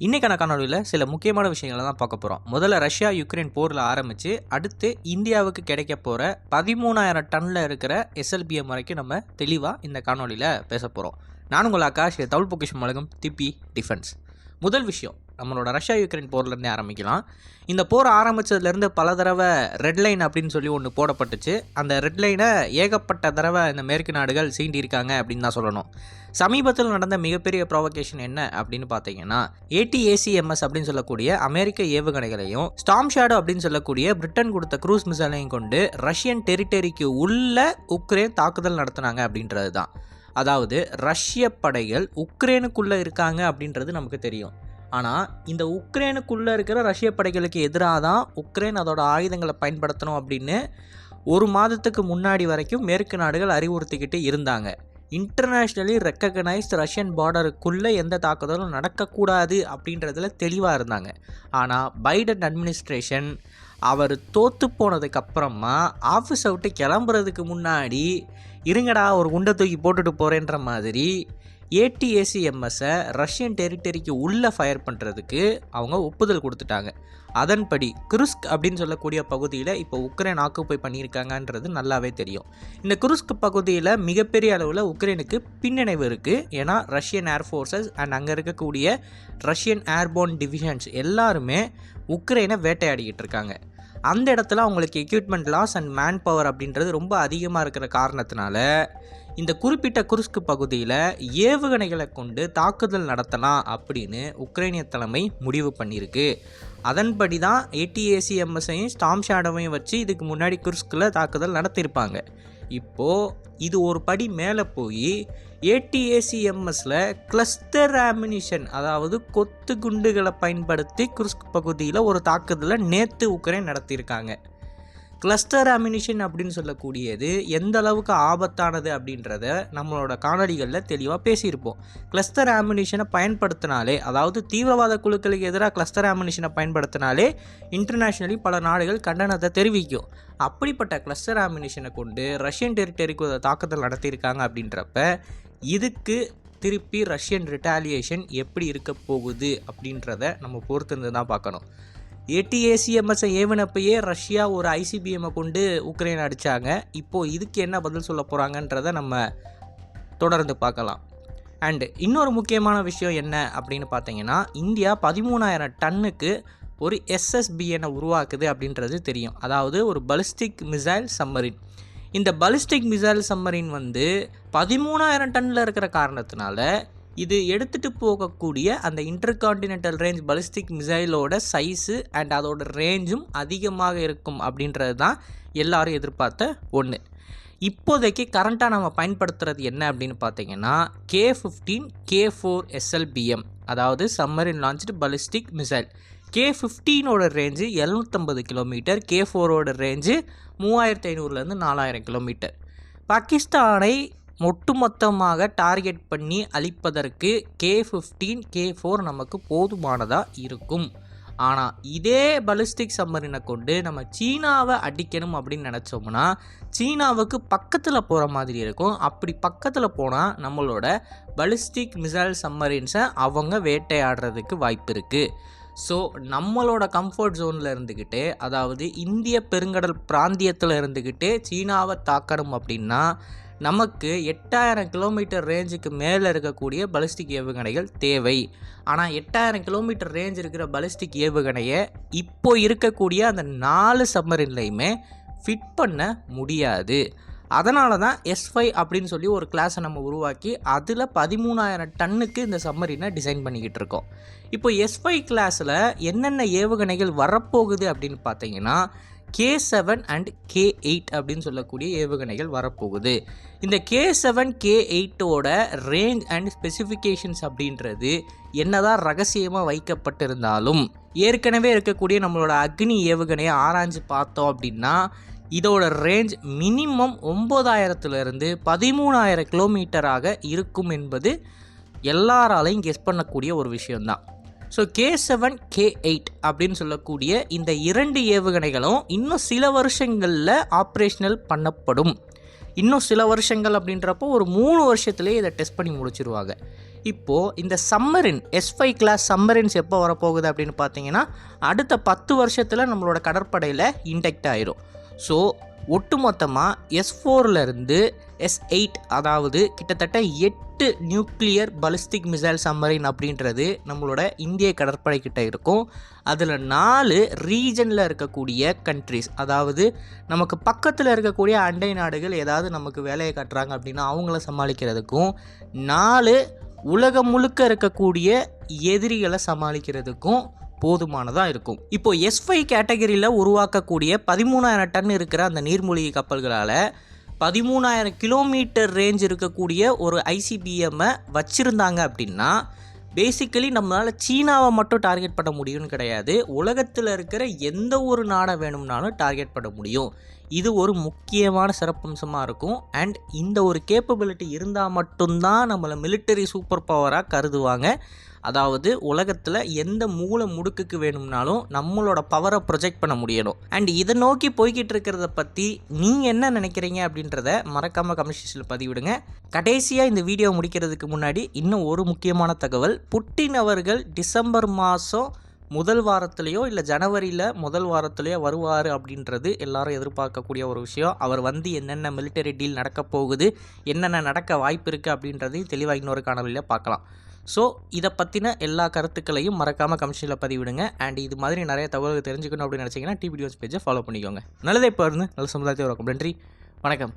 இன்றைக்கான காணொலியில் சில முக்கியமான விஷயங்களை தான் பார்க்க போகிறோம் முதல்ல ரஷ்யா யுக்ரைன் போரில் ஆரம்பித்து அடுத்து இந்தியாவுக்கு கிடைக்க போகிற பதிமூணாயிரம் டன்னில் இருக்கிற எஸ்எல்பிஎம் வரைக்கும் நம்ம தெளிவாக இந்த காணொலியில் பேச போகிறோம் நான் உங்கள் ஆகாஷ் இது பொக்கிஷம் வழங்கும் திப்பி டிஃபென்ஸ். முதல் விஷயம் நம்மளோட ரஷ்யா யுக்ரைன் போர்லேருந்தே ஆரம்பிக்கலாம். இந்த போர் ஆரம்பித்ததுலேருந்து பல தடவை ரெட் லைன் அப்படின்னு சொல்லி ஒன்று போடப்பட்டுச்சு. அந்த ரெட் லைனை ஏகப்பட்ட தடவை இந்த மேற்கு நாடுகள் சீண்டியிருக்காங்க அப்படின்னு தான் சொல்லணும். சமீபத்தில் நடந்த மிகப்பெரிய ப்ரோவகேஷன் என்ன அப்படின்னு பார்த்தீங்கன்னா ஏடிஏசிஎம்எஸ் அப்படின்னு சொல்லக்கூடிய அமெரிக்க ஏவுகணைகளையும் ஸ்டாம் ஷேடோ அப்படின்னு சொல்லக்கூடிய பிரிட்டன் கொடுத்த க்ரூஸ் மிசைலையும் கொண்டு ரஷ்யன் டெரிட்டரிக்கு உள்ள உக்ரைன் தாக்குதல் நடத்துனாங்க அப்படின்றது தான் அதாவது ரஷ்ய படைகள் உக்ரைனுக்குள்ளே இருக்காங்க அப்படின்றது நமக்கு தெரியும். ஆனால் இந்த உக்ரைனுக்குள்ளே இருக்கிற ரஷ்ய படைகளுக்கு எதிராக தான் உக்ரைன் அதோட ஆயுதங்களை பயன்படுத்தணும் அப்படின்னு ஒரு மாதத்துக்கு முன்னாடி வரைக்கும் மேற்கு நாடுகள் அறிவுறுத்திக்கிட்டு இருந்தாங்க. இன்டர்நேஷ்னலி ரெக்கக்னைஸ்ட் ரஷ்யன் பார்டருக்குள்ளே எந்த தாக்குதலும் நடக்கக்கூடாது அப்படின்றதுல தெளிவாக இருந்தாங்க. ஆனால் பைடன் அட்மினிஸ்ட்ரேஷன் அவர் தோற்று போனதுக்கப்புறமா ஆஃபீஸை விட்டு கிளம்புறதுக்கு முன்னாடி இருங்கடா ஒரு குண்டை தூக்கி போட்டுட்டு போகிறேன்ற மாதிரி ஏடிஏசிஎம்எஸ்ஸை ரஷ்யன் டெரிட்டரிக்கு உள்ளே ஃபயர் பண்ணுறதுக்கு அவங்க ஒப்புதல் கொடுத்துட்டாங்க. அதன்படி குருஸ்க் அப்படின்னு சொல்லக்கூடிய பகுதியில் இப்போ உக்ரைன் ஆக்குப்பை பண்ணியிருக்காங்கன்றது நல்லாவே தெரியும். இந்த குருஸ்க் பகுதியில் மிகப்பெரிய அளவில் உக்ரைனுக்கு பின்னடைவு இருக்குது ஏன்னா ரஷ்யன் ஏர்ஃபோர்ஸஸ் அண்ட் அங்கே இருக்கக்கூடிய ரஷ்யன் ஏர்போர்ன் டிவிஷன்ஸ் எல்லாருமே உக்ரைனை வேட்டையாடிக்கிட்டு இருக்காங்க. அந்த இடத்துல அவங்களுக்கு equipment loss and man power அப்படின்றது ரொம்ப அதிகமாக இருக்கிற காரணத்தினால இந்த குறிப்பிட்ட குருஸ்கு பகுதியில் ஏவுகணைகளை கொண்டு தாக்குதல் நடத்தலாம் அப்படின்னு உக்ரைனிய தலைமை முடிவு பண்ணியிருக்கு. அதன்படி தான் ஏடிஏசிஎம்எஸையும் ஸ்டாம் ஷேடோவையும் வச்சு இதுக்கு முன்னாடி குருஸ்கில் தாக்குதல் நடத்தியிருப்பாங்க. இப்போது இது ஒரு படி மேலே போய் ஏடிஏசிஎம்எஸில் கிளஸ்டர் ஆமினிஷன் அதாவது கொத்து குண்டுகளை பயன்படுத்தி குருஸ்க் பகுதியில் ஒரு தாக்குதலை நேற்று உக்ரைன் நடத்தியிருக்காங்க. கிளஸ்டர் அமினிஷன் அப்படின்னு சொல்லக்கூடியது எந்த அளவுக்கு ஆபத்தானது அப்படின்றத நம்மளோட காணொலிகளில் தெளிவாக பேசியிருப்போம். கிளஸ்டர் ஆமினிஷனை பயன்படுத்தினாலே அதாவது தீவிரவாத குழுக்களுக்கு எதிராக கிளஸ்டர் ஆமினிஷனை பயன்படுத்தினாலே இன்டர்நேஷ்னலி பல நாடுகள் கண்டனத்தை தெரிவிக்கும். அப்படிப்பட்ட கிளஸ்டர் ஆமினிஷனை கொண்டு ரஷ்யன் டெரிட்டரிக்கு ஒரு தாக்குதல் நடத்தியிருக்காங்க அப்படின்றப்ப இதுக்கு திருப்பி ரஷ்யன் ரிட்டாலியேஷன் எப்படி இருக்க போகுது அப்படின்றத நம்ம பொறுத்திருந்து தான் பார்க்கணும். ஏடிஏசிஎம்எஸ்ஐ ஏவனப்பையே ரஷ்யா ஒரு ஐசிபிஎம்மை கொண்டு உக்ரைன் அடித்தாங்க இப்போது இதுக்கு என்ன பதில் சொல்ல போகிறாங்கன்றத நம்ம தொடர்ந்து பார்க்கலாம். அண்டு இன்னொரு முக்கியமான விஷயம் என்ன அப்படின்னு பார்த்தீங்கன்னா இந்தியா பதிமூணாயிரம் டன்னுக்கு ஒரு எஸ்எஸ்பிஎனை உருவாக்குது அப்படின்றது தெரியும். அதாவது ஒரு பலிஸ்டிக் மிசைல் சம்மரின் இந்த பலிஸ்டிக் மிசைல் சம்மரின் வந்து பதிமூணாயிரம் டன்னில் இருக்கிற காரணத்தினால இது எடுத்துகிட்டு போகக்கூடிய அந்த இன்டர்கான்டினென்டல் ரேஞ்ச் பலிஸ்டிக் மிசைலோட சைஸு அண்ட் அதோட ரேஞ்சும் அதிகமாக இருக்கும் அப்படின்றது தான் எல்லாரும் எதிர்பார்த்த ஒன்று இப்போதைக்கு கரண்ட்டாக நம்ம பயன்படுத்துகிறது என்ன அப்படின்னு பார்த்தீங்கன்னா K fifteen K four SLBM அதாவது submarine launched ballistic missile K ஃபிஃப்டீனோட range எழுநூற்றம்பது கிலோமீட்டர் கே ஃபோரோட ரேஞ்சு மூவாயிரத்தி ஐநூறுலேருந்து நாலாயிரம் கிலோமீட்டர் பாகிஸ்தானை ஒட்டுமொத்தமாக டார்கெட் பண்ணி அழிப்பதற்கு கே ஃபிஃப்டீன் கே ஃபோர் நமக்கு போதுமானதாக இருக்கும். ஆனால் இதே பலிஸ்டிக் சம்மரினை கொண்டு நம்ம சீனாவை அடிக்கணும் அப்படின்னு நினச்சோம்னா சீனாவுக்கு பக்கத்தில் போகிற மாதிரி இருக்கும். அப்படி பக்கத்தில் போனால் நம்மளோட பலிஸ்டிக் மிசைல் சம்மரின்ஸை அவங்க வேட்டையாடுறதுக்கு வாய்ப்பு இருக்குது ஸோ நம்மளோட கம்ஃபர்ட் ஜோனில் இருந்துக்கிட்டு அதாவது இந்திய பெருங்கடல் பிராந்தியத்தில் இருந்துக்கிட்டே சீனாவை தாக்கணும் அப்படின்னா நமக்கு எட்டாயிரம் கிலோமீட்டர் ரேஞ்சுக்கு மேலே இருக்கக்கூடிய பலிஸ்டிக் ஏவுகணைகள் தேவை. ஆனால் எட்டாயிரம் கிலோமீட்டர் ரேஞ்ச் இருக்கிற பலிஸ்டிக் ஏவுகணையை இப்போ இருக்கக்கூடிய அந்த நாலு சம்மரின்லையுமே ஃபிட் பண்ண முடியாது. அதனால தான் எஸ் ஃபைவ் அப்படின்னு சொல்லி ஒரு கிளாஸை நம்ம உருவாக்கி அதில் பதிமூணாயிரம் டன்னுக்கு இந்த சம்மரினை டிசைன் பண்ணிக்கிட்டு இருக்கோம். இப்போ எஸ் ஃபைவ் கிளாஸில் என்னென்ன ஏவுகணைகள் வரப்போகுது அப்படின்னு பார்த்தீங்கன்னா K seven and K eight அப்படின்னு சொல்லக்கூடிய ஏவுகணைகள் வரப்போகுது. இந்த கே செவன் கே எயிட்டோட ரேஞ்ச் அண்ட் ஸ்பெசிஃபிகேஷன்ஸ் அப்படின்றது என்னதான் ரகசியமாக வைக்கப்பட்டிருந்தாலும் ஏற்கனவே இருக்கக்கூடிய நம்மளோட அக்னி ஏவுகணையை ஆராய்ஞ்சு பார்த்தோம் அப்படின்னா இதோட ரேஞ்ச் மினிமம் ஒம்பதாயிரத்துலேருந்து பதிமூணாயிரம் கிலோமீட்டராக இருக்கும் என்பது எல்லாராலையும் கெஸ் பண்ணக்கூடிய ஒரு விஷயம்தான். So K seven K eight அப்படின்னு சொல்லக்கூடிய இந்த இரண்டு ஏவுகணைகளும் இன்னும் சில வருஷங்களில் ஆப்ரேஷனல் பண்ணப்படும். இன்னும் சில வருஷங்கள் அப்படின்றப்போ ஒரு மூணு வருஷத்துலேயே இதை டெஸ்ட் பண்ணி முடிச்சிருவாங்க. இப்போது இந்த submarine S five class submarines எப்போ வரப்போகுது அப்படின்னு பார்த்தீங்கன்னா அடுத்த பத்து வருஷத்தில் நம்மளோட கடற்படையில் இன்டெக்ட் ஆயிரும். ஸோ ஒட்டுமொத்தமாக எஸ் ஃபோர்லேருந்து எஸ் எயிட் அதாவது கிட்டத்தட்ட எட்டு நியூக்ளியர் பலிஸ்டிக் மிசைல் சம்மரின் அப்படின்றது நம்மளோட இந்திய கடற்படை கிட்ட இருக்கும். அதில் நாலு ரீஜனில் இருக்கக்கூடிய கண்ட்ரிஸ் அதாவது நமக்கு பக்கத்தில் இருக்கக்கூடிய அண்டை நாடுகள் ஏதாவது நமக்கு வேலையை காட்டுறாங்க அப்படின்னா அவங்கள சமாளிக்கிறதுக்கும் நாலு உலகம் முழுக்க இருக்கக்கூடிய எதிரிகளை சமாளிக்கிறதுக்கும் போதுமானதாக இருக்கும். இப்போ எஸ் ஃபைவ் கேட்டகரியில் உருவாக்கக்கூடிய பதிமூணாயிரம் டன் இருக்கிற அந்த நீர்மூழ்கி கப்பல்களால் பதிமூணாயிரம் கிலோமீட்டர் ரேஞ்ச் இருக்கக்கூடிய ஒரு ஐசிபிஎம்மை வச்சுருந்தாங்க அப்படின்னா பேசிக்கலி நம்மளால் சீனாவை மட்டும் டார்கெட் பண்ண முடியும்னு கிடையாது. உலகத்தில் இருக்கிற எந்த ஒரு நாடை வேணும்னாலும் டார்கெட் பண்ண முடியும். இது ஒரு முக்கியமான சிறப்பம்சமாக இருக்கும். அண்ட் இந்த ஒரு கேப்பபிலிட்டி இருந்தால் மட்டும்தான் நம்மளை மிலிட்டரி சூப்பர் பவராக கருதுவாங்க. அதாவது உலகத்தில் எந்த மூளை முடுக்குக்கு வேணும்னாலும் நம்மளோட பவரை ப்ரொஜெக்ட் பண்ண முடியணும். அண்ட் இதை நோக்கி போய்கிட்டு இருக்கிறத பற்றி நீங்கள் என்ன நினைக்கிறீங்க அப்படின்றத மறக்காமல் கமெண்ட் பதிவிடுங்க. கடைசியாக இந்த வீடியோ முடிக்கிறதுக்கு முன்னாடி இன்னும் ஒரு முக்கியமான தகவல். புட்டின் அவர்கள் டிசம்பர் மாதம் முதல் வாரத்துலேயோ இல்லை ஜனவரியில் முதல் வாரத்துலேயோ வருவார் அப்படின்றது எல்லாரும் எதிர்பார்க்கக்கூடிய ஒரு விஷயம். அவர் வந்து என்னென்ன மிலிட்டரி டீல் நடக்க போகுது என்னென்ன நடக்க வாய்ப்பு இருக்குது அப்படின்றதையும் தெளிவாக இன்னொரு காணொலியில் பார்க்கலாம். ஸோ இதை பற்றின எல்லா கருத்துக்களையும் மறக்காமல் கமிஷனில் பதிவிடுங்க. அண்ட் இது மாதிரி நிறைய தகவல்கள் தெரிஞ்சுக்கணும் அப்படின்னு நினச்சிங்கன்னா டிவி பேஜை ஃபாலோ பண்ணிக்கோங்க. நல்லதே இப்போ இருந்து. நல்ல சமுதாயத்தை வணக்கம் நன்றி. வணக்கம்.